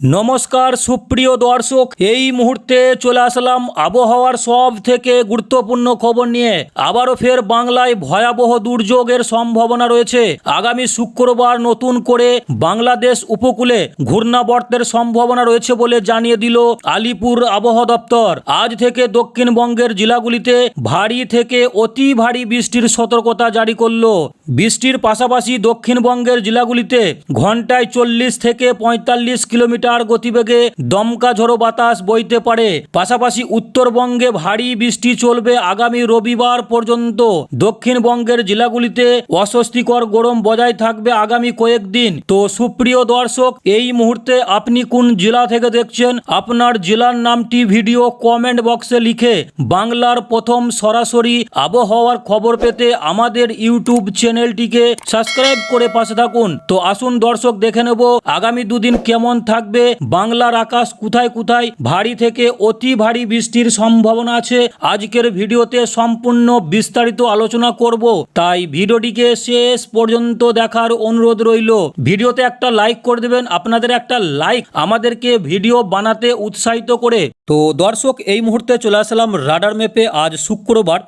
নমস্কার সুপ্রিয় দর্শক, এই মুহূর্তে চলে আসলাম আবহাওয়ার সব থেকে গুরুত্বপূর্ণ খবর নিয়ে। আবারও ফের বাংলায় ভয়াবহ দুর্যোগের সম্ভাবনা রয়েছে। আগামী শুক্রবার নতুন করে বাংলাদেশ উপকূলে ঘূর্ণাবর্তের সম্ভাবনা রয়েছে বলে জানিয়ে দিল আলিপুর আবহাওয়া দপ্তর। আজ থেকে দক্ষিণবঙ্গের জেলাগুলিতে ভারী থেকে অতি ভারী বৃষ্টির সতর্কতা জারি করল। বৃষ্টির পাশাপাশি দক্ষিণবঙ্গের জেলাগুলিতে ঘন্টায় চল্লিশ থেকে পঁয়তাল্লিশ কিলোমিটার গতিবেগে দমকা ঝোড়ো বাতাস বইতে পারে। পাশাপাশি উত্তরবঙ্গে ভারী বৃষ্টি চলবে আগামী রবিবার পর্যন্ত। দক্ষিণবঙ্গের জেলাগুলিতে অস্বস্তিকর গরম বজায় থাকবে আগামী কয়েকদিন। তো সুপ্রিয় দর্শক, এই মুহূর্তে আপনি কোন জেলা থেকে দেখছেন? আপনার জেলার নামটি ভিডিও কমেন্ট বক্সে লিখে বাংলার প্রথম সরাসরি আবহাওয়ার খবর পেতে আমাদের ইউটিউব চ্যানেলটিকে সাবস্ক্রাইব করে পাশে থাকুন। তো আসুন দর্শক, দেখে নেব আগামী দুদিন কেমন থাকবে বাংলার আকাশ কোথায় কোথায় ভারী থেকে অতি ভারী বৃষ্টির সম্ভাবনা আছে, আজকের ভিডিওতে সম্পূর্ণ বিস্তারিত আলোচনা করব। তাই ভিডিওটিকে শেষ পর্যন্ত দেখার অনুরোধ রইল। ভিডিওতে একটা লাইক করে দেবেন, আপনাদের একটা লাইক আমাদেরকে ভিডিও বানাতে উৎসাহিত করে। তো দর্শক, এই মুহূর্তে চলে আসলাম রাডার ম্যাপে আজ শুক্রবার,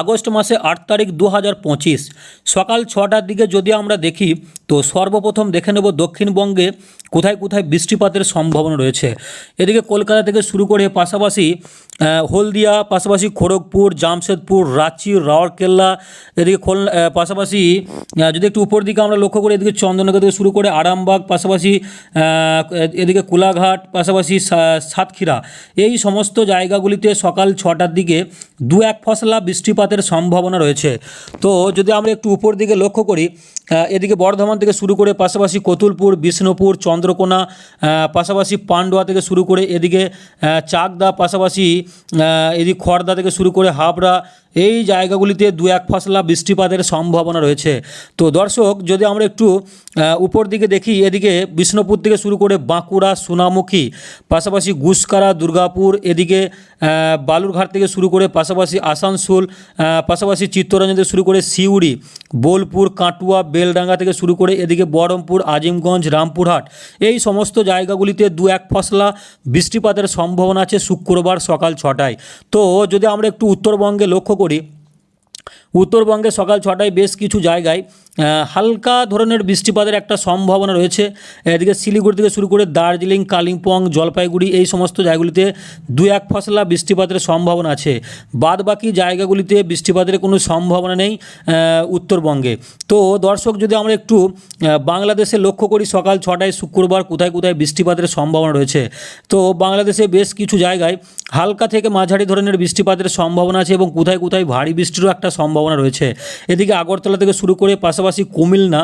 আগস্ট মাসে আট তারিখ দু হাজার পঁচিশ। সকাল ছটার দিকে যদি আমরা দেখি, তো সর্বপ্রথম দেখে নেব দক্ষিণবঙ্গে কোথায় কোথায় বৃষ্টিপাতের সম্ভাবনা রয়েছে। এদিকে কলকাতা থেকে শুরু করে পাশাপাশি হলদিয়া, পাশাপাশি খড়গপুর, জামশেদপুর, রাঁচি রাউরকেল্লা এদিকে খোল পাশাপাশি যদি একটু উপর দিকে আমরা লক্ষ্য করি, এদিকে চন্দননগর থেকে শুরু করে আরামবাগ, পাশাপাশি এদিকে কোলাঘাট, পাশাপাশি সাতক্ষীরা, এই সমস্ত জায়গাগুলিতে সকাল ছটার দিকে দু এক ফসলা বৃষ্টিপাতের সম্ভাবনা রয়েছে। তো যদি আমরা একটু উপর দিকে লক্ষ্য করি এদিকে বর্ধমান থেকে শুরু করে পাশাপাশি কতুলপুর, বিষ্ণুপুর, চন্দ্রকোনা পাশাপাশি পান্ডুয়া থেকে শুরু করে এদিকে চাকদা পাশাপাশি এদিকে খড়দা থেকে শুরু করে হাবড়া এই জায়গাগুলিতে দু এক ফসলা বৃষ্টিপাতের সম্ভাবনা রয়েছে। তো দর্শক, যদি আমরা একটু উপর দিকে দেখি, এদিকে বিষ্ণুপুর থেকে শুরু করে বাঁকুড়া, সোনামুখী, পাশাপাশি গুসকারা, দুর্গাপুর, এদিকে বালুরঘাট থেকে শুরু করে পাশাপাশি আসানসোল পাশাপাশি চিত্তরঞ্জন থেকে শুরু করে সিউড়ি, বোলপুর, কাটুয়া, বেলডাঙ্গা থেকে শুরু করে এদিকে বহরমপুর, আজিমগঞ্জ, রামপুরহাট, এই সমস্ত জায়গাগুলিতে দু এক ফসলা বৃষ্টিপাতের সম্ভাবনা আছে শুক্রবার সকাল ছটায়। তো যদি আমরা একটু উত্তরবঙ্গে লক্ষ্য করি উত্তরবঙ্গে সকাল ছটায় বেশ কিছু জায়গায় হালকা ধরনের বৃষ্টিপাতের একটা সম্ভাবনা রয়েছে। এদিকে শিলিগুড়ি থেকে শুরু করে দার্জিলিং, কালিম্পং, জলপাইগুড়ি এই সমস্ত জায়গাগুলিতে দু এক ফসলা বৃষ্টিপাতের সম্ভাবনা আছে। বাদ বাকি জায়গাগুলিতে বৃষ্টিপাতের কোনো সম্ভাবনা নেই উত্তরবঙ্গে। তো দর্শক, যদি আমরা একটু বাংলাদেশে লক্ষ্য করি, সকাল ছটায় শুক্রবার কোথায় কোথায় বৃষ্টিপাতের সম্ভাবনা রয়েছে। তো বাংলাদেশে বেশ কিছু জায়গায় হালকা থেকে মাঝারি ধরনের বৃষ্টিপাতের সম্ভাবনা আছে এবং কোথায় কোথায় ভারী বৃষ্টিরও একটা সম্ভাবনা রয়েছে। এদিকে আগরতলা থেকে শুরু করে পাশাপাশি কুমিল্লা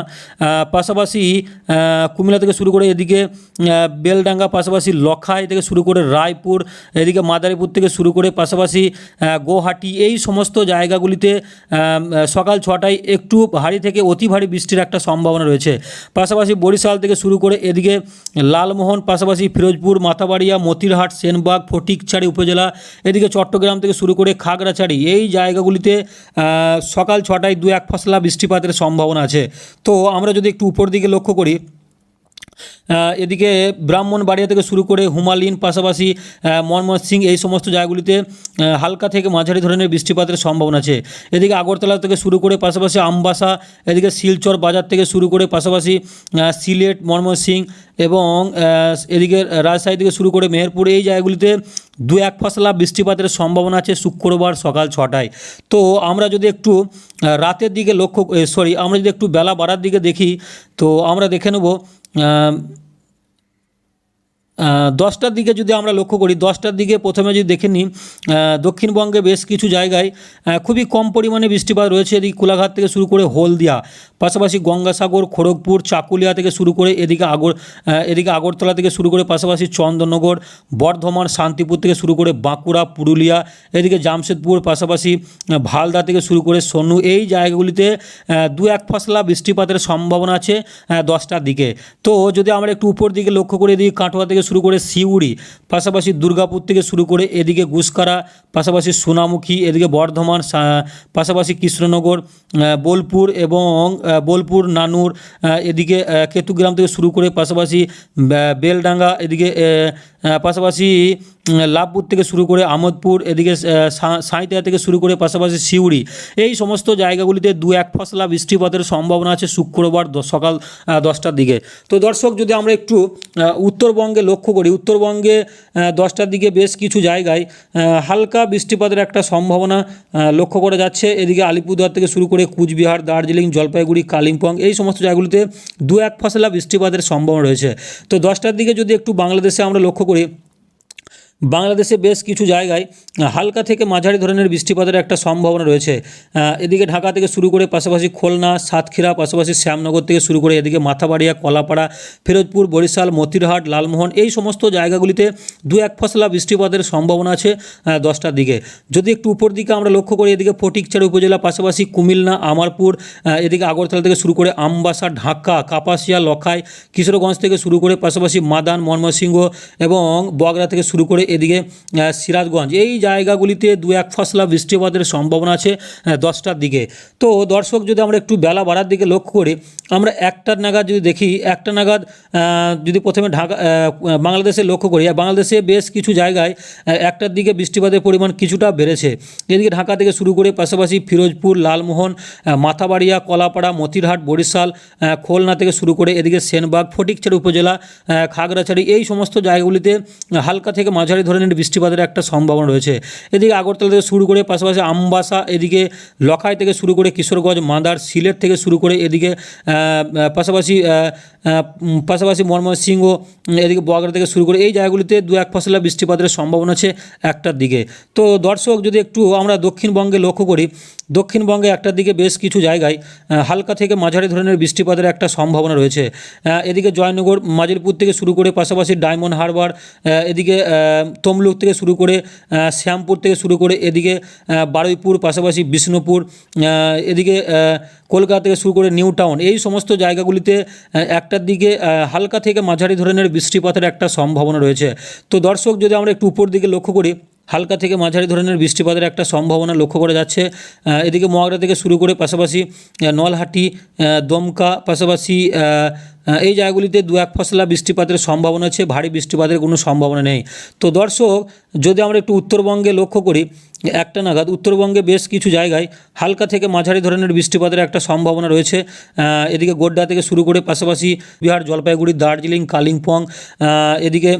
পাশাপাশি কুমিল্লা থেকে শুরু করে এদিকে বেলডাঙ্গা পাশাপাশি লখাই থেকে শুরু করে রায়পুর এদিকে মাদারীপুর থেকে শুরু করে পাশাপাশি আহ, গুয়াহাটি এই সমস্ত জায়গাগুলিতে সকাল ছটায় একটু ভারী থেকে অতি ভারী বৃষ্টির একটা সম্ভাবনা রয়েছে। পাশাপাশি বরিশাল থেকে শুরু করে এদিকে লালমোহন পাশাপাশি ফিরোজপুর মাথাবাড়িয়া মতিরহাট সেনবাগ ফটিকছড়ি উপজেলা এদিকে চট্টগ্রাম থেকে শুরু করে খাগড়াছড়ি এই জায়গাগুলিতে সকাল ছটায় দু এক ফসলা বৃষ্টিপাতের সম্ভাবনা আছে। তো আমরা যদি একটু উপর দিকে লক্ষ্য করি এদিকে ব্রাহ্মণবাড়িয়া থেকে শুরু করে হুমালিন, পাশাপাশি মনমোহন সিং এই সমস্ত জায়গাগুলিতে হালকা থেকে মাঝারি ধরনের বৃষ্টিপাতের সম্ভাবনা আছে। এদিকে আগরতলা থেকে শুরু করে, পাশাপাশি আমবাসা, এদিকে শিলচর বাজার থেকে শুরু করে, পাশাপাশি সিলেট, মনমোহন সিং এবং এদিকে রাজশাহী থেকে শুরু করে মেহেরপুর, এই জায়গাগুলিতে দু এক ফসলা বৃষ্টিপাতের সম্ভাবনা আছে শুক্রবার সকাল ছটায়। তো আমরা যদি একটু রাতের দিকে লক্ষ্য সরি আমরা যদি একটু বেলা বাড়ার দিকে দেখি, তো আমরা দেখে নেব 嗯 দশটার দিকে যদি আমরা লক্ষ্য করি, দশটার দিকে প্রথমে যদি দেখে নিই দক্ষিণবঙ্গে বেশ কিছু জায়গায় খুবই কম পরিমাণে বৃষ্টিপাত রয়েছে। এদিকে কোলাঘাট থেকে শুরু করে হলদিয়া, পাশাপাশি গঙ্গাসাগর, খড়গপুর, চাকুলিয়া থেকে শুরু করে এদিকে আগর এদিকে আগরতলা থেকে শুরু করে পাশাপাশি চন্দননগর, বর্ধমান, শান্তিপুর থেকে শুরু করে বাঁকুড়া, পুরুলিয়া, এদিকে জামশেদপুর, পাশাপাশি ভালদা থেকে শুরু করে সন্নু, এই জায়গাগুলিতে দু এক ফসলা বৃষ্টিপাতের সম্ভাবনা আছে দশটার দিকে। তো যদি আমরা একটু উপর দিকে লক্ষ্য করে, এদিকে কাটোয়া থেকে থেকে শুরু করে সিউড়ি, পাশাপাশি দুর্গাপুর থেকে শুরু করে এদিকে গুসকারা, পাশাপাশি সোনামুখী, এদিকে বর্ধমান পাশাপাশি কৃষ্ণনগর বোলপুর এবং বোলপুর, নানুর এদিকে কেতুগ্রাম থেকে শুরু করে পাশাপাশি বেলডাঙ্গা, এদিকে পাশাপাশি লাভপুর থেকে শুরু করে আমোদপুর এদিকে আহ, সা- থেকে শুরু করে পাশাপাশি সিউড়ি এই সমস্ত জায়গাগুলিতে দু এক ফসলা বৃষ্টিপাতের সম্ভাবনা আছে শুক্রবার সকাল দশটার দিকে। তো দর্শক যদি আমরা একটু উত্তরবঙ্গে লক্ষ্য করি উত্তরবঙ্গে দশটার দিকে বেশ কিছু জায়গায় হালকা বৃষ্টিপাতের একটা সম্ভাবনা লক্ষ্য করা যাচ্ছে। এদিকে আলিপুরদুয়ার থেকে শুরু করে কুচবিহার দার্জিলিং জলপাইগুড়ি কালিম্পং এই সমস্ত জায়গাগুলিতে দু এক ফসলা বৃষ্টিপাতের সম্ভাবনা রয়েছে। তো দশটার দিকে যদি একটু বাংলাদেশে আমরা লক্ষ্য করি বাংলাদেশে বেশ কিছু জায়গায় হালকা থেকে মাঝারি ধরনের বৃষ্টিপাতের একটা সম্ভাবনা রয়েছে। এদিকে ঢাকা থেকে শুরু করে পাশাপাশি খুলনা, সাতক্ষীরা, পাশাপাশি শ্যামনগর থেকে শুরু করে এদিকে মাথাবাড়িয়া, কলাপাড়া, ফিরোজপুর, বরিশাল, মতিরহাট, লালমোহন, এই সমস্ত জায়গাগুলিতে দু এক ফসলা বৃষ্টিপাতের সম্ভাবনা আছে দশটার দিকে। যদি একটু উপর দিকে আমরা লক্ষ্য করি, এদিকে ফটিকচার উপজেলা, পাশাপাশি কুমিল্লা, আমারপুর এদিকে আগরতলা থেকে শুরু করে আমবাসা, ঢাকা, কাপাসিয়া, লখাই, কিশোরগঞ্জ থেকে শুরু করে পাশাপাশি মাদান, ময়মনসিংহ এবং বগরা থেকে শুরু করে এদিকে সিরাজগঞ্জ। এই জায়গাগুলিতে দু এক ফসলা বৃষ্টিপাতের সম্ভাবনা আছে দশটার দিকে। তো দর্শক, যদি আমরা একটু বেলা বাড়ার দিকে লক্ষ্য করি আমরা একটার নাগাদ যদি দেখি, একটা নাগাদ যদি প্রথমে ঢাকা বাংলাদেশে লক্ষ্য করি, আর বাংলাদেশে বেশ কিছু জায়গায় একটার দিকে বৃষ্টিপাতের পরিমাণ কিছুটা বেড়েছে। এদিকে ঢাকা থেকে শুরু করে পাশাপাশি ফিরোজপুর, লালমোহন মাথাবাড়িয়া, কলাপাড়া, মতিরহাট, বরিশাল খুলনা থেকে শুরু করে এদিকে সেনবাগ, ফটিকছড়ি উপজেলা খাগড়াছড়ি, এই সমস্ত জায়গাগুলিতে হালকা থেকে মাঝারি ধরনের বৃষ্টিপাতের একটা সম্ভাবনা রয়েছে। এদিকে আগরতলা থেকে শুরু করে পাশাপাশি আমবাসা, এদিকে লখাই থেকে শুরু করে কিশোরগঞ্জ, মাদার, সিলেট থেকে শুরু করে এদিকে পাশাপাশি পাশাপাশি ময়মনসিংহ এদিকে বগরা থেকে শুরু করে এই জায়গাগুলিতে দু এক ফসলা বৃষ্টিপাতের সম্ভাবনা আছে একটার দিকে। তো দর্শক, যদি একটু আমরা দক্ষিণবঙ্গে লক্ষ্য করি, দক্ষিণবঙ্গে একটার দিকে বেশ কিছু জায়গায় হালকা থেকে মাঝারি ধরনের বৃষ্টিপাতের একটা সম্ভাবনা রয়েছে। এদিকে জয়নগর মাজিরপুর থেকে শুরু করে পাশাপাশি ডায়মন্ড হারবার এদিকে তমলুক থেকে শুরু করে শ্যামপুর থেকে শুরু করে এদিকে বারুইপুর, পাশাপাশি বিষ্ণুপুর এদিকে কলকাতা থেকে শুরু করে নিউ টাউন, এই সমস্ত জায়গাগুলিতে একটার দিকে হালকা থেকে মাঝারি ধরনের বৃষ্টিপাতের একটা সম্ভাবনা রয়েছে। তো দর্শক, যদি আমরা একটু উপর দিকে লক্ষ্য করি, হালকা থেকে মাঝারি ধরনের বৃষ্টিপাতের একটা সম্ভাবনা লক্ষ্য করা যাচ্ছে। এদিকে মহাগড়া থেকে শুরু করে পাশাপাশি নলহাটি দমকা, পাশাপাশি এই জায়গাগুলিতে দু এক ফসলা বৃষ্টিপাতের সম্ভাবনা আছে, ভারী বৃষ্টিপাতের কোনো সম্ভাবনা নেই। তো দর্শক, যদি আমরা একটু উত্তরবঙ্গে লক্ষ্য করি, একটা নাগাদ, উত্তরবঙ্গে বেশ কিছু জায়গায় হালকা থেকে মাঝারি ধরনের বৃষ্টিপাতের একটা সম্ভাবনা রয়েছে। এদিকে গোড্ডা থেকে শুরু করে পাশাপাশি বিহার, জলপাইগুড়ি, দার্জিলিং, কালিম্পং এদিকে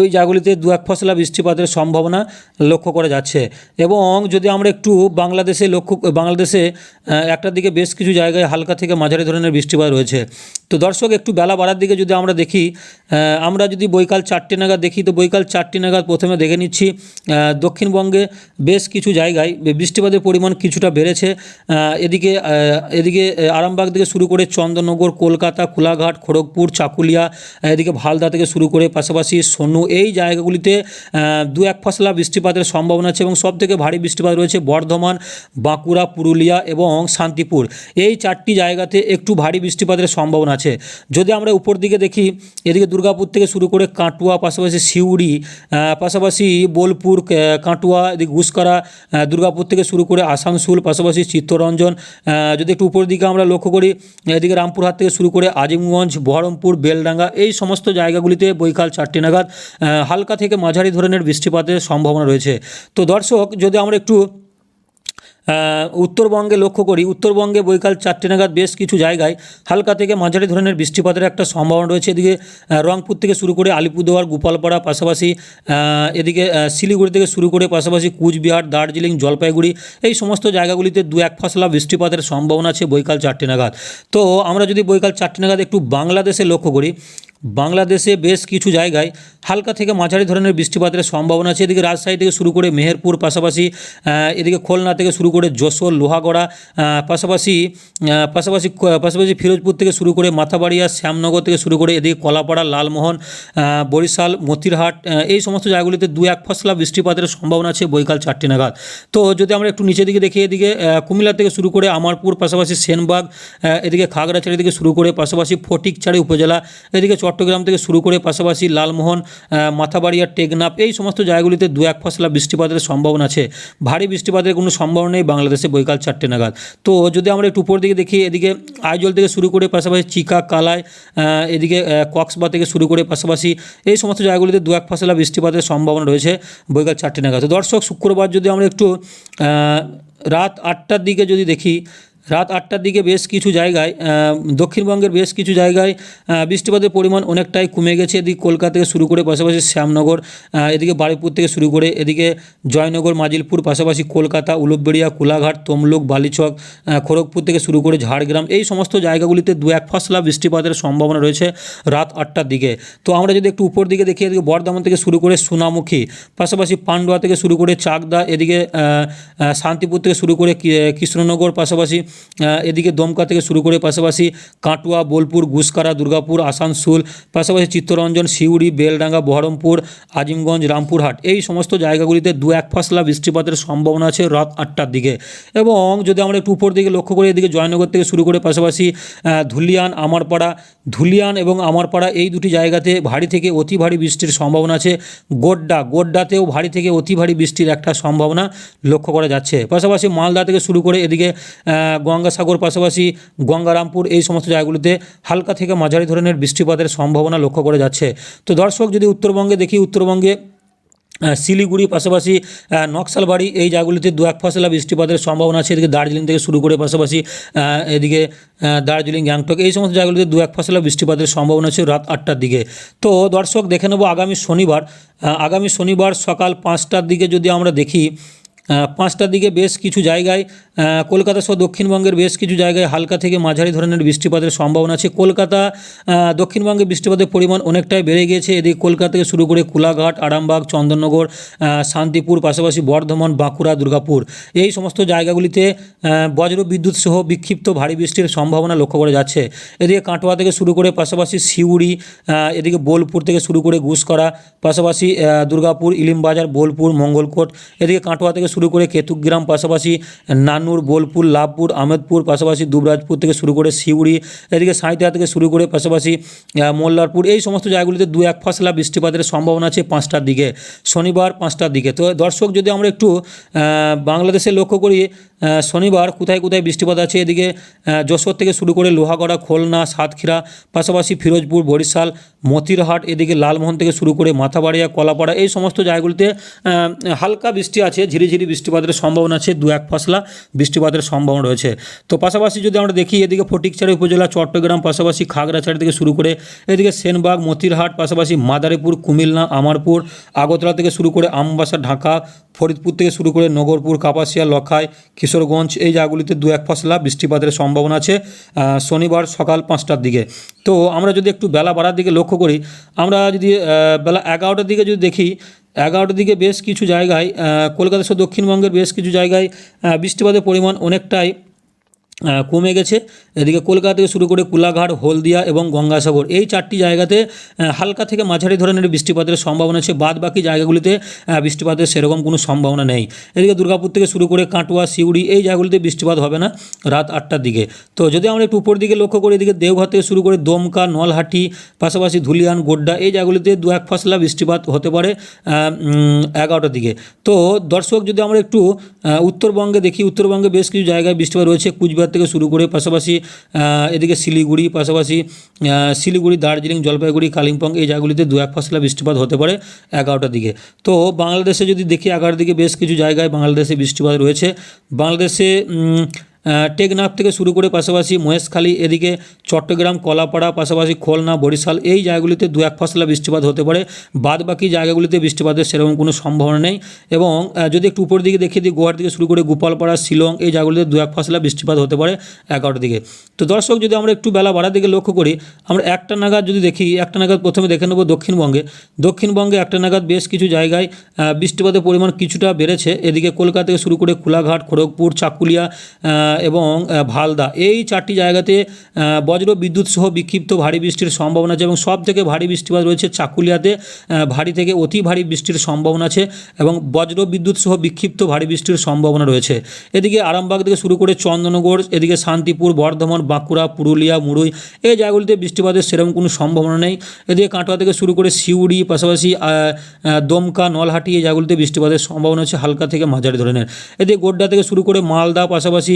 এই জায়গাগুলিতে দু এক ফসলা বৃষ্টিপাতের সম্ভাবনা লক্ষ্য করা যাচ্ছে। এবং যদি আমরা একটু বাংলাদেশে লক্ষ্য, বাংলাদেশে একটার দিকে বেশ কিছু জায়গায় হালকা থেকে মাঝারি ধরনের বৃষ্টিপাত রয়েছে। তো দর্শক, একটু বেলা বাড়ার দিকে যদি আমরা দেখি আমরা যদি বৈকাল চারটে নাগাদ দেখি, তো বৈকাল চারটে নাগাদ প্রথমে দেখে নিচ্ছি দক্ষিণবঙ্গে বেশ কিছু জায়গায় বৃষ্টিপাতের পরিমাণ কিছুটা বেড়েছে। এদিকে এদিকে আরামবাগ থেকে শুরু করে চন্দননগর কলকাতা কোলাঘাট খড়গপুর, চাকুলিয়া এদিকে ভালদা থেকে শুরু করে পাশাপাশি সোনু, এই জায়গাগুলিতে দু এক ফসলা বৃষ্টিপাতের সম্ভাবনা আছে এবং সবথেকে ভারী বৃষ্টিপাত রয়েছে বর্ধমান, বাঁকুড়া, পুরুলিয়া এবং শান্তিপুর। এই চারটি জায়গাতে একটু ভারী বৃষ্টিপাতের সম্ভাবনা আছে। যদি আমরা উপর দিকে দেখি, এদিকে দুর্গাপুর থেকে শুরু করে কাটুয়া, পাশাপাশি সিউড়ি পাশাপাশি বোলপুর কাটুয়া, এদিকে গুসকরা দুর্গাপুর থেকে শুরু করে আসানসোল, পাশাপাশি চিত্তরঞ্জন যদি একটু উপর দিকে আমরা লক্ষ্য করি, এদিকে রামপুরহাট থেকে শুরু করে আজিমগঞ্জ, বহরমপুর, বেলডাঙ্গা, এই সমস্ত জায়গাগুলিতে বৈকাল চারটে নাগাদ হালকা থেকে মাঝারি ধরনের বৃষ্টিপাতের সম্ভাবনা রয়েছে। তো দর্শক, যদি আমরা একটু উত্তরবঙ্গে লক্ষ্য করি, উত্তরবঙ্গে বৈকাল চারটে নাগাদ বেশ কিছু জায়গায় হালকা থেকে মাঝারি ধরনের বৃষ্টিপাতের একটা সম্ভাবনা রয়েছে। এদিকে রংপুর থেকে শুরু করে আলিপুরদুয়ার, গোপালপাড়া পাশাপাশি এদিকে শিলিগুড়ি থেকে শুরু করে পাশাপাশি কুচবিহার, দার্জিলিং, জলপাইগুড়ি এই সমস্ত জায়গাগুলিতে দু এক ফসলা বৃষ্টিপাতের সম্ভাবনা আছে বৈকাল চারটে নাগাদ। তো আমরা যদি বৈকাল চারটে নাগাদ একটু বাংলাদেশে লক্ষ্য করি বাংলাদেশে বেশ কিছু জায়গায় হালকা থেকে মাঝারি ধরনের বৃষ্টিপাতের সম্ভাবনা আছে। এদিকে রাজশাহী থেকে শুরু করে মেহেরপুর, পাশাপাশি এদিকে খুলনা থেকে শুরু করে যশোর, লোহাগড়া পাশাপাশি পাশাপাশি পাশাপাশি ফিরোজপুর থেকে শুরু করে মাথাবাড়িয়া, শ্যামনগর থেকে শুরু করে এদিকে কলাপাড়া, লালমোহন বরিশাল, মতিরহাট এই সমস্ত জায়গাগুলিতে দু এক ফসলা বৃষ্টিপাতের সম্ভাবনা আছে বৈকাল চারটে নাগাদ। তো যদি আমরা একটু নিচের দিকে দেখি, এদিকে কুমিল্লা থেকে শুরু করে আমারপুর, পাশাপাশি সেনবাগ এদিকে খাগড়াছড়ি থেকে শুরু করে পাশাপাশি ফটিকছড়ি উপজেলা, এদিকে চট চট্টগ্রাম থেকে শুরু করে পাশাপাশি লালমোহন মাথাবাড়িয়া, টেকনাফ এই সমস্ত জায়গাগুলিতে দু এক ফসলা বৃষ্টিপাতের সম্ভাবনা আছে। ভারী বৃষ্টিপাতের কোনো সম্ভাবনা নেই বাংলাদেশে বৈকাল চারটে নাগাদ। তো যদি আমরা একটু উপর দিকে দেখি, এদিকে আইজল থেকে শুরু করে পাশাপাশি চিকা কালায় এদিকে কক্সবা থেকে শুরু করে পাশাপাশি এই সমস্ত জায়গাগুলিতে দু এক ফসলা বৃষ্টিপাতের সম্ভাবনা রয়েছে বৈকাল চারটে নাগাদ। তো দর্শক, শুক্রবার যদি আমরা একটু রাত আটটার দিকে যদি দেখি রাত আটটার দিকে বেশ কিছু জায়গায় দক্ষিণবঙ্গের বেশ কিছু জায়গায় বৃষ্টিপাতের পরিমাণ অনেকটাই কমে গেছে। এদিকে কলকাতা থেকে শুরু করে পাশাপাশি শ্যামনগর এদিকে বারুইপুর থেকে শুরু করে এদিকে জয়নগর, মাজিলপুর, পাশাপাশি কলকাতা, উলুবেড়িয়া, কোলাঘাট, তমলুক, বালিচক খড়গপুর থেকে শুরু করে ঝাড়গ্রাম, এই সমস্ত জায়গাগুলিতে দু এক ফসলা বৃষ্টিপাতের সম্ভাবনা রয়েছে রাত আটটার দিকে। তো আমরা যদি একটু উপর দিকে দেখি, এদিকে বর্ধমান থেকে শুরু করে সোনামুখী, পাশাপাশি পান্ডুয়া থেকে শুরু করে চাকদা, এদিকে শান্তিপুর থেকে শুরু করে কৃষ্ণনগর, পাশাপাশি এদিকে দমকা থেকে শুরু করে পাশাপাশি কাটুয়া, বোলপুর গুসকারা দুর্গাপুর, আসানসোল, পাশাপাশি চিত্তরঞ্জন, সিউড়ি, বেলডাঙ্গা, বহরমপুর, আজিমগঞ্জ, রামপুরহাট, এই সমস্ত জায়গাগুলিতে দু এক ফসলা বৃষ্টিপাতের সম্ভাবনা আছে রাত আটটার দিকে। এবং যদি আমরা একটু উপর দিকে লক্ষ্য করি, এদিকে জয়নগর থেকে শুরু করে পাশাপাশি ধুলিয়ান, আমারপাড়া, ধুলিয়ান এবং আমারপাড়া এই দুটি জায়গাতে ভারী থেকে অতি ভারী বৃষ্টির সম্ভাবনা আছে। গোড্ডা, গোড্ডাতেও ভারী থেকে অতি ভারী বৃষ্টির একটা সম্ভাবনা লক্ষ্য করা যাচ্ছে। পাশাপাশি মালদা থেকে শুরু করে এদিকে গঙ্গাসাগর পাশাপাশি গঙ্গারামপুর এই সমস্ত জায়গাগুলিতে হালকা থেকে মাঝারি ধরনের বৃষ্টিপাতের সম্ভাবনা লক্ষ্য করা যাচ্ছে। তো দর্শক, যদি উত্তরবঙ্গে দেখি, উত্তরবঙ্গে শিলিগুড়ি পাশাপাশি নকশালবাড়ি এই জায়গাগুলিতে দু এক ফসলা বৃষ্টিপাতের সম্ভাবনা আছে। এদিকে দার্জিলিং থেকে শুরু করে পাশাপাশি এদিকে দার্জিলিং, গ্যাংটক এই সমস্ত জায়গাগুলিতে দু এক ফসলা বৃষ্টিপাতের সম্ভাবনা আছে রাত আটটার দিকে। তো দর্শক, দেখে নেব আগামী শনিবার আগামী শনিবার সকাল পাঁচটার দিকে যদি আমরা দেখি পাঁচটার দিকে বেশ কিছু জায়গায় কলকাতা সহ দক্ষিণবঙ্গের বেশ কিছু জায়গায় হালকা থেকে মাঝারি ধরনের বৃষ্টিপাতের সম্ভাবনা আছে। কলকাতা দক্ষিণবঙ্গে বৃষ্টিপাতের পরিমাণ অনেকটাই বেড়ে গিয়েছে। এদিকে কলকাতা থেকে শুরু করে কোলাঘাট, আরামবাগ, চন্দননগর শান্তিপুর, পাশাপাশি বর্ধমান, বাঁকুড়া, দুর্গাপুর এই সমস্ত জায়গাগুলিতে বজ্র বিদ্যুৎ সহ বিক্ষিপ্ত ভারী বৃষ্টির সম্ভাবনা লক্ষ্য করা যাচ্ছে। এদিকে কাটোয়া থেকে শুরু করে, পাশাপাশি সিউড়ি এদিকে বোলপুর থেকে শুরু করে ঘুষকরা পাশাপাশি দুর্গাপুর, ইলিমবাজার, বোলপুর, মঙ্গলকোট, এদিকে কাটোয়া থেকে শুরু করে কেতুগ্রাম, পাশাপাশি নানুর, বোলপুর, লাভপুর, আহমেদপুর, পাশাপাশি দুবরাজপুর থেকে শুরু করে সিউড়ি এদিকে সাঁইথিয়া থেকে শুরু করে পাশাপাশি মোল্লারপুর, এই সমস্ত জায়গাগুলিতে দু এক ফসলা বৃষ্টিপাতের সম্ভাবনা আছে পাঁচটার দিকে, শনিবার পাঁচটার দিকে। তো দর্শক, যদি আমরা একটু বাংলাদেশে লক্ষ্য করি শনিবার কোথায় কোথায় বৃষ্টিপাত আছে, এদিকে যশোর থেকে শুরু করে লোহাগড়া, খুলনা, সাতক্ষীরা, পাশাপাশি ফিরোজপুর, বরিশাল মতিরহাট, এদিকে লালমোহন থেকে শুরু করে মাথাবাড়িয়া, কলাপাড়া, এই সমস্ত জায়গাগুলিতে হালকা বৃষ্টি আছে, ঝিরিঝিরি বৃষ্টিপাতের সম্ভাবনা আছে দু এক ফসলা বৃষ্টিপাতের সম্ভাবনা রয়েছে। তো পাশাপাশি যদি আমরা দেখি, এদিকে ফটিকচারি উপজেলা, চট্টগ্রাম, পাশাপাশি খাগড়াছড়ি থেকে শুরু করে এদিকে সেনবাগ, মতিরহাট, পাশাপাশি মাদারীপুর, কুমিল্লা, আমারপুর, আগরতলা থেকে শুরু করে আমবাসা, ঢাকা, ফরিদপুর থেকে শুরু করে নগরপুর, কাপাসিয়া, লখাই, কিশোরগঞ্জ, এই জায়গাগুলিতে দু এক ফসলা বৃষ্টিপাতের সম্ভাবনা আছে শনিবার সকাল পাঁচটার দিকে। তো আমরা যদি একটু বেলা বাড়ার দিকে লক্ষ্য করি, আমরা যদি বেলা এগারোটার দিকে যদি দেখি, এগারোটার দিকে বেশ কিছু জায়গায় কলকাতা সহ দক্ষিণবঙ্গের বেশ কিছু জায়গায় বৃষ্টিপাতের পরিমাণ অনেকটাই কমে গেছে। এদিকে কলকাতা থেকে শুরু করে কুলাঘাট, হলদিয়া এবং গঙ্গাসাগর। এই চারটি জায়গাতে হালকা থেকে মাঝারি ধরনের বৃষ্টিপাতের সম্ভাবনা আছে। বাদ বাকি জায়গাগুলিতে বৃষ্টিপাতের সেরকম কোনো সম্ভাবনা নেই। এদিকে দুর্গাপুর থেকে শুরু করে কাটোয়া, সিউড়ি, এই জায়গাগুলিতে বৃষ্টিপাত হবে না রাত আটটার দিকে। তো যদি আমরা একটু উপর দিকে লক্ষ্য করি, এদিকে দেওঘর থেকে শুরু করে দমকা, নলহাটি, পাশাপাশি ধুলিয়ান, গোড্ডা, এই জায়গাগুলিতে দু এক ফসলা বৃষ্টিপাত হতে পারে এগারোটার দিকে। তো দর্শক, যদি আমরা একটু উত্তরবঙ্গে দেখি, উত্তরবঙ্গে বেশ কিছু জায়গায় বৃষ্টিপাত রয়েছে। কুচবিহার থেকে শুরু করে পাশাপাশি এদিকে শিলিগুড়ি, পাশাপাশি শিলিগুড়ি, দার্জিলিং, জলপাইগুড়ি, কালিম্পং, এই জায়গাগুলিতে দু এক ফসলা বৃষ্টিপাত হতে পারে এগারোটার দিকে। তো বাংলাদেশে যদি দেখি এগারোটার দিকে বেশ কিছু জায়গায় বাংলাদেশে বৃষ্টিপাত রয়েছে। বাংলাদেশে টেকনাফ থেকে শুরু করে পাশাপাশি মহেশখালী, এদিকে চট্টগ্রাম, কলাপাড়া, পাশাপাশি খুলনা, বরিশাল এই জায়গাগুলিতে দু এক ফসলা বৃষ্টিপাত হতে পারে। বাদ বাকি জায়গাগুলিতে বৃষ্টিপাতের সেরকম কোনো সম্ভাবনা নেই এবং যদি একটু উপর দিকে দেখিয়ে দিই গুয়াহাটি থেকে শুরু করে গোপালপাড়া, শিলং এই জায়গাগুলিতে দু এক ফসলা বৃষ্টিপাত হতে পারে এগারোটার দিকে। তো দর্শক, যদি আমরা একটু বেলা বাড়ার দিকে লক্ষ্য করি, আমরা একটা নাগাদ যদি দেখি, একটা নাগাদ প্রথমে দেখে নেব দক্ষিণবঙ্গে। দক্ষিণবঙ্গে একটা নাগাদ বেশ কিছু জায়গায় বৃষ্টিপাতের পরিমাণ কিছুটা বেড়েছে। এদিকে কলকাতা থেকে শুরু করে কোলাঘাট খড়গপুর, চাকুলিয়া এবং ভালদা এই চারটি জায়গাতে বজ্র বিদ্যুৎ সহ বিক্ষিপ্ত ভারী বৃষ্টির সম্ভাবনা আছে এবং সব থেকে ভারী বৃষ্টিপাত রয়েছে চাকুলিয়াতে ভারী থেকে অতি ভারী বৃষ্টির সম্ভাবনা আছে এবং বজ্র বিদ্যুৎ সহ বিক্ষিপ্ত ভারী বৃষ্টির সম্ভাবনা রয়েছে। এদিকে আরামবাগ থেকে শুরু করে চন্দননগর এদিকে শান্তিপুর, বর্ধমান, বাঁকুড়া, পুরুলিয়া মুড়ুই এই জায়গাগুলিতে বৃষ্টিপাতের সেরকম কোনো সম্ভাবনা নেই। এদিকে কাটোয়া থেকে শুরু করে সিউড়ি, পাশাপাশি দমকা, নলহাটি এই জায়গাগুলিতে বৃষ্টিপাতের সম্ভাবনা আছে হালকা থেকে মাঝারি ধরনের। এদিকে গোড্ডা থেকে শুরু করে মালদা, পাশাপাশি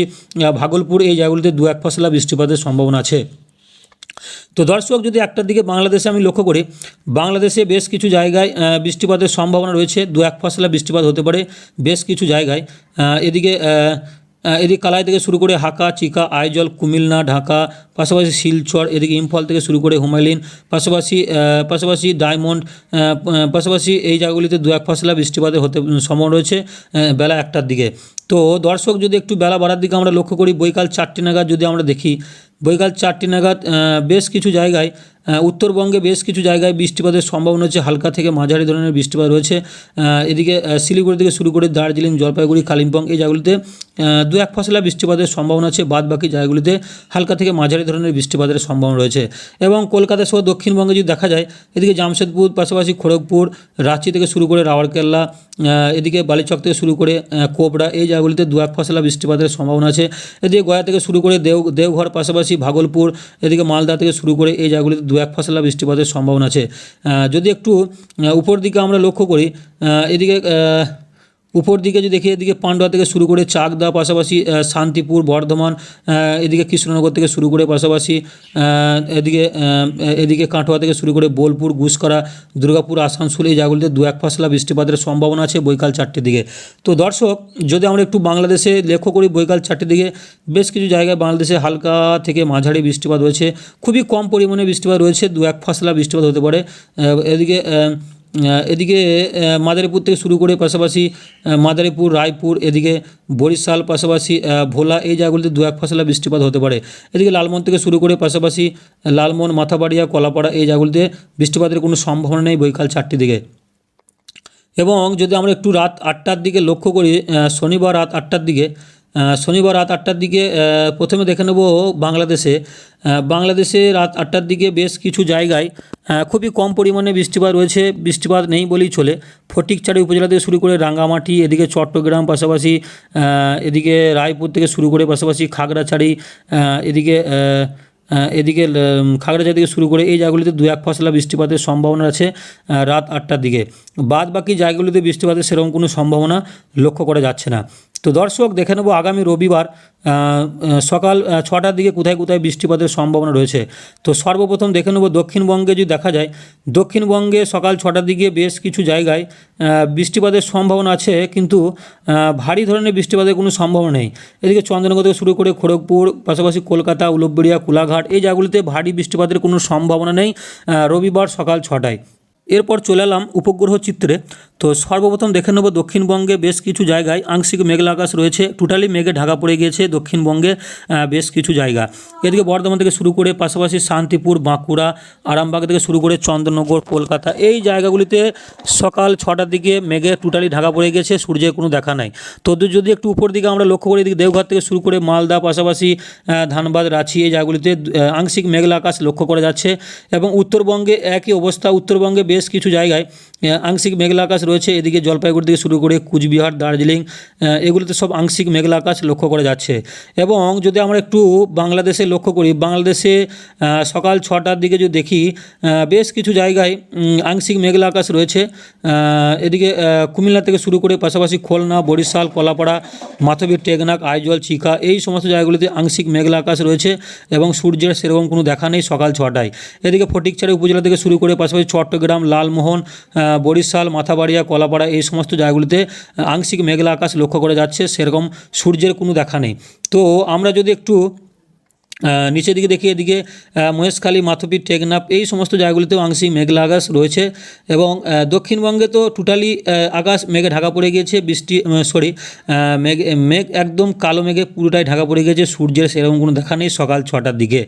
ভাগলপুর এই জায়গাগুলিতে দু এক ফসলা বৃষ্টিপাতের সম্ভাবনা আছে। তো দর্শক, যদি একটার দিকে বাংলাদেশে আমি লক্ষ্য করি, বাংলাদেশে বেশ কিছু জায়গায় বৃষ্টিপাতের সম্ভাবনা রয়েছে। দু এক ফসলা বৃষ্টিপাত হতে পারে বেশ কিছু জায়গায়। এদিকে এদিকে কালাই থেকে শুরু করে হাকা চিকা, আইজল, কুমিল্লা, ঢাকা, পাশাপাশি শিলচর, এদিকে ইম্ফল থেকে শুরু করে হুমায়ুন, পাশাপাশি পাশাপাশি ডায়মন্ড পাশাপাশি এই জায়গাগুলিতে দু এক ফসলা বৃষ্টিপাতের হতে সম্ভাবনা রয়েছে বেলা একটার দিকে। তো দর্শক, যদি একটু বেলা বাড়ার দিকে আমরা লক্ষ্য করি, বৈকাল চারটে নাগাদ যদি আমরা দেখি বৈকাল চারটে নাগাদ আহ, বেশ কিছু জায়গায় আহ, উত্তরবঙ্গে বেশ কিছু জায়গায় বৃষ্টিপাতের সম্ভাবনা হচ্ছে হালকা থেকে মাঝারি ধরনের বৃষ্টিপাত রয়েছে। এদিকে শিলিগুড়ি থেকে শুরু করে দার্জিলিং, জলপাইগুড়ি, কালিম্পং এই জায়গাগুলিতে দু এক ফসলা বৃষ্টিপাতের সম্ভাবনা আছে। বাদ বাকি জায়গাগুলিতে হালকা থেকে মাঝারি ধরনের বৃষ্টিপাতের সম্ভাবনা রয়েছে। এবং কলকাতা সহ দক্ষিণবঙ্গে যদি দেখা যায়, এদিকে জামশেদপুর, পাশাপাশি খড়গপুর, রাঁচি থেকে শুরু করে রাওয়ারকেল্লা এদিকে বালিচক থেকে শুরু করে কোবরা এই জায়গাগুলিতে দু এক ফসলা বৃষ্টিপাতের সম্ভাবনা আছে। এদিকে গয়া থেকে শুরু করে দেও, দেওঘর, পাশাপাশি ভাগলপুর, এদিকে মালদা থেকে শুরু করে এই জায়গাগুলিতে দু এক ফসলা বৃষ্টিপাতের সম্ভাবনা আছে। যদি একটু উপর দিকে আমরা লক্ষ্য করি এদিকে উপর দিকে যদি দেখি, এদিকে পান্ডুয়া থেকে শুরু করে চাকদা পাশাপাশি শান্তিপুর, বর্ধমান এদিকে কৃষ্ণনগর থেকে শুরু করে পাশাপাশি এদিকে এদিকে কাটোয়া থেকে শুরু করে বোলপুর গুসকরা দুর্গাপুর, আসানসোল, এই জায়গাগুলিতে দু এক ফসলা বৃষ্টিপাতের সম্ভাবনা আছে বৈকাল চারটের দিকে। তো দর্শক, যদি আমরা একটু বাংলাদেশে লক্ষ্য করি বৈকাল চারটের দিকে, বেশ কিছু জায়গায় বাংলাদেশে হালকা থেকে মাঝারি বৃষ্টিপাত রয়েছে। খুবই কম পরিমাণে বৃষ্টিপাত রয়েছে দু এক ফসলা বৃষ্টিপাত হতে পারে। এদিকে এদিকে মাদারীপুর থেকে শুরু করে পাশাপাশি মাদারীপুর, রায়পুর, এদিকে বরিশাল, পাশাপাশি ভোলা, এই জায়গাগুলিতে দু এক ফসলা বৃষ্টিপাত হতে পারে। এদিকে লালমোহন থেকে শুরু করে পাশাপাশি লালমোহন, মাথাবাড়িয়া, কলাপাড়া এই জায়গাগুলিতে বৃষ্টিপাতের কোনো সম্ভাবনা নেই বৈকাল চারটির দিকে। এবং যদি আমরা একটু রাত আটটার দিকে লক্ষ্য করি শনিবার রাত আটটার দিকে শনিবার রাত আটটার দিকে প্রথমে দেখে নেব বাংলাদেশে। বাংলাদেশে রাত আটটার দিকে বেশ কিছু জায়গায় খুবই কম পরিমাণে বৃষ্টিপাত রয়েছে। বৃষ্টিপাত নেই বলেই চলে। ফটিকচারি উপজেলা থেকে শুরু করে রাঙ্গামাটি, এদিকে চট্টগ্রাম পাশাপাশি এদিকে রায়পুর থেকে শুরু করে পাশাপাশি খাগড়াছড়ি এদিকে এদিকে খাগড়াছড়ি থেকে শুরু করে এই জায়গাগুলিতে দু এক ফসলা বৃষ্টিপাতের সম্ভাবনা আছে রাত আটটার দিকে। বাদ বাকি জায়গাগুলিতে বৃষ্টিপাতের সেরকম কোনো সম্ভাবনা লক্ষ্য করা যাচ্ছে না। তো দর্শক, দেখে নেব আগামী রবিবার সকাল ছটার দিকে কোথায় কোথায় বৃষ্টিপাতের সম্ভাবনা রয়েছে। তো সর্বপ্রথম দেখে নেব দক্ষিণবঙ্গে যদি দেখা যায়, দক্ষিণবঙ্গে সকাল ছটার দিকে বেশ কিছু জায়গায় বৃষ্টিপাতের সম্ভাবনা আছে, কিন্তু ভারী ধরনের বৃষ্টিপাতের কোনো সম্ভাবনা নেই। এদিকে চন্দ্রনগর থেকে শুরু করে খড়গপুর, পাশাপাশি কলকাতা, উলুবেড়িয়া, কোলাঘাট, এই জায়গাগুলিতে ভারী বৃষ্টিপাতের কোনো সম্ভাবনা নেই রবিবার সকাল ছটায়। এরপর চলে এলাম উপগ্রহ চিত্রে। তো সর্বপ্রথম দেখে নেব দক্ষিণবঙ্গে বেশ কিছু জায়গায় আংশিক মেঘলা আকাশ রয়েছে। টোটালি মেঘে ঢাকা পড়ে গিয়েছে দক্ষিণবঙ্গে বেশ কিছু জায়গা। এদিকে বর্ধমান থেকে শুরু করে পাশাপাশি শান্তিপুর, বাঁকুড়া, আরামবাগ থেকে শুরু করে চন্দ্রনগর, কলকাতা এই জায়গাগুলিতে সকাল ছটার দিকে মেঘে টোটালি ঢাকা পড়ে গেছে সূর্যের কোনো দেখা নাই। তো যদি একটু উপর দিকে আমরা লক্ষ্য করি, এদিকে দেওঘর থেকে শুরু করে মালদা, পাশাপাশি ধানবাদ, রাঁচি এই জায়গাগুলিতে আংশিক মেঘলা আকাশ লক্ষ্য করা যাচ্ছে। এবং উত্তরবঙ্গে একই অবস্থা, উত্তরবঙ্গে বেশ কিছু জায়গায় আহ, আংশিক মেঘলা আকাশ রয়েছে। এদিকে জলপাইগুড়ি থেকে শুরু করে কুচবিহার, দার্জিলিং এগুলোতে সব আংশিক মেঘলা আকাশ লক্ষ্য করা যাচ্ছে। এবং যদি আমরা একটু বাংলাদেশে লক্ষ্য করি, বাংলাদেশে সকাল ছটার দিকে যদি দেখি বেশ কিছু জায়গায় আংশিক মেঘলা আকাশ রয়েছে। এদিকে কুমিল্লা থেকে শুরু করে পাশাপাশি খুলনা, বরিশাল, কলাপাড়া মাথবির টেকনাক আইজল চিকা এই সমস্ত জায়গাগুলিতে আংশিক মেঘলা আকাশ রয়েছে এবং সূর্যের সেরকম কোনো দেখা নেই সকাল ছটায়। এদিকে ফটিকচারি উপজেলা থেকে শুরু করে পাশাপাশি চট্টগ্রাম, লালমোহন বরিশাল, মাথাবাড়িয়া, কলাপাড়া এই সমস্ত জায়গাগুলিতে আংশিক মেঘলা আকাশ লক্ষ্য করা যাচ্ছে, সেরকম সূর্যের কোনো দেখা নেই। তো আমরা যদি একটু নিচের দিকে দেখি, এদিকে মহেশখালী, মাথুপি টেকনাপ এই সমস্ত জায়গাগুলিতেও আংশিক মেঘলা আকাশ রয়েছে এবং দক্ষিণবঙ্গে তো টোটালি আকাশ মেঘে ঢাকা পড়ে গিয়েছে, বৃষ্টি সরি মেঘ মেঘ একদম কালো মেঘে পুরোটাই ঢাকা পড়ে গিয়েছে, সূর্যের সেরকম কোনো দেখা নেই সকাল ছটার দিকে।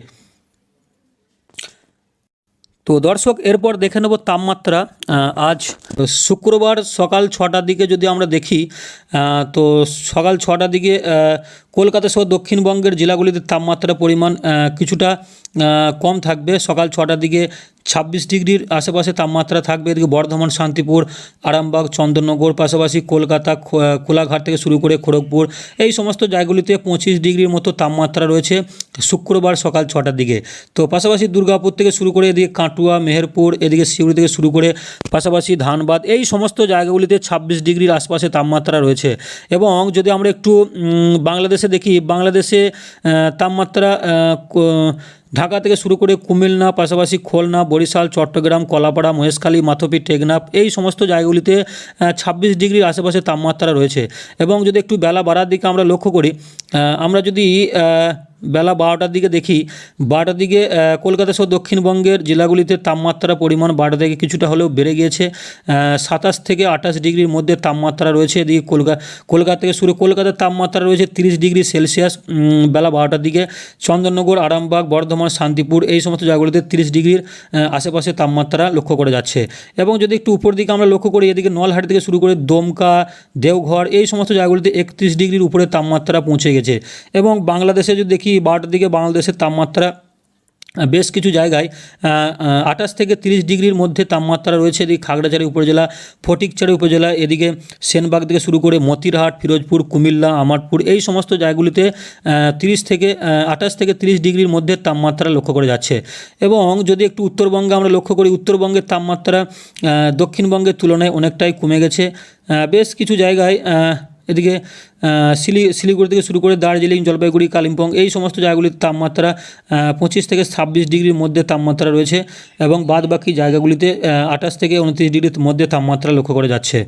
তো দর্শক, এরপর দেখে নেব তাপমাত্রা। আজ শুক্রবার সকাল ছটার দিকে যদি আমরা দেখি তো সকাল ছটার দিকে কলকাতা সহ দক্ষিণবঙ্গের জেলাগুলিতে তাপমাত্রার পরিমাণ কিছুটা কম থাকবে। সকাল ছটার দিকে ছাব্বিশ ডিগ্রির আশেপাশে তাপমাত্রা থাকবে। এদিকে বর্ধমান শান্তিপুর আরামবাগ চন্দননগর পাশাপাশি কলকাতা কোলাঘাট থেকে শুরু করে খড়গপুর এই সমস্ত জায়গাগুলিতে পঁচিশ ডিগ্রির মতো তাপমাত্রা রয়েছে শুক্রবার সকাল ছটার দিকে। তো পাশাপাশি দুর্গাপুর থেকে শুরু করে এদিকে কাটুয়া মেহেরপুর এদিকে সিউড়ি থেকে শুরু করে পাশাপাশি ধানবাদ এই সমস্ত জায়গাগুলিতে ছাব্বিশ ডিগ্রির আশপাশে তাপমাত্রা রয়েছে। এবং যদি আমরা একটু উম, বাংলাদেশে দেখি, বাংলাদেশে তাপমাত্রা ঢাকা থেকে শুরু করে কুমিল্লা, পাশাপাশি খুলনা, বরিশাল, চট্টগ্রাম, কলাপাড়া, মহেশখালী মাথপি টেকনাফ এই সমস্ত জায়গাগুলিতে ছাব্বিশ ডিগ্রির আশেপাশে তাপমাত্রা রয়েছে। এবং যদি একটু বেলা বাড়ার দিকে আমরা লক্ষ্য করি আমরা যদি বেলা বারোটার দিকে দেখি, বারোটার দিকে কলকাতা সহ দক্ষিণবঙ্গের জেলাগুলিতে তাপমাত্রার পরিমাণ বারোটা থেকে কিছুটা হলেও বেড়ে গিয়েছে। সাতাশ থেকে আঠাশ ডিগ্রির মধ্যে তাপমাত্রা রয়েছে। এদিকে কলকাতা কলকাতা থেকে শুরু, কলকাতার তাপমাত্রা রয়েছে তিরিশ ডিগ্রি সেলসিয়াস বেলা বারোটার দিকে। চন্দননগর, আরামবাগ, বর্ধমান, শান্তিপুর এই সমস্ত জায়গাগুলিতে তিরিশ ডিগ্রির আশেপাশে তাপমাত্রা লক্ষ্য করে যাচ্ছে। এবং যদি একটু উপর দিকে আমরা লক্ষ্য করি, এদিকে নলহাটি থেকে শুরু করে দমকা, দেওঘর এই সমস্ত জায়গাগুলিতে একত্রিশ ডিগ্রির উপরে তাপমাত্রা পৌঁছে গেছে। এবং বাংলাদেশে যদি দেখি বারোটার দিকে বাংলাদেশের তাপমাত্রা বেশ কিছু জায়গায় আঠাশ থেকে তিরিশ ডিগ্রির মধ্যে তাপমাত্রা রয়েছে। এদিকে খাগড়াছড়ি উপজেলা, ফটিকছড়ি উপজেলা, এদিকে সেনবাগ থেকে শুরু করে মতিরহাট, ফিরোজপুর, কুমিল্লা, আমারপুর, এই সমস্ত জায়গাগুলিতে তিরিশ থেকে আঠাশ থেকে তিরিশ ডিগ্রির মধ্যে তাপমাত্রা লক্ষ্য করে যাচ্ছে। এবং যদি একটু উত্তরবঙ্গে আমরা লক্ষ্য করি, উত্তরবঙ্গের তাপমাত্রা দক্ষিণবঙ্গের তুলনায় অনেকটাই কমে গেছে। বেশ কিছু জায়গায় এদিকে শিলি, শিলিগুড়ি থেকে শুরু করে দার্জিলিং, জলপাইগুড়ি, কালিম্পং এই সমস্ত জায়গাগুলির তাপমাত্রা পঁচিশ থেকে ছাব্বিশ ডিগ্রির মধ্যে তাপমাত্রা রয়েছে এবং বাদ বাকি জায়গাগুলিতে আঠাশ থেকে উনত্রিশ ডিগ্রির মধ্যে তাপমাত্রা লক্ষ্য করা যাচ্ছে।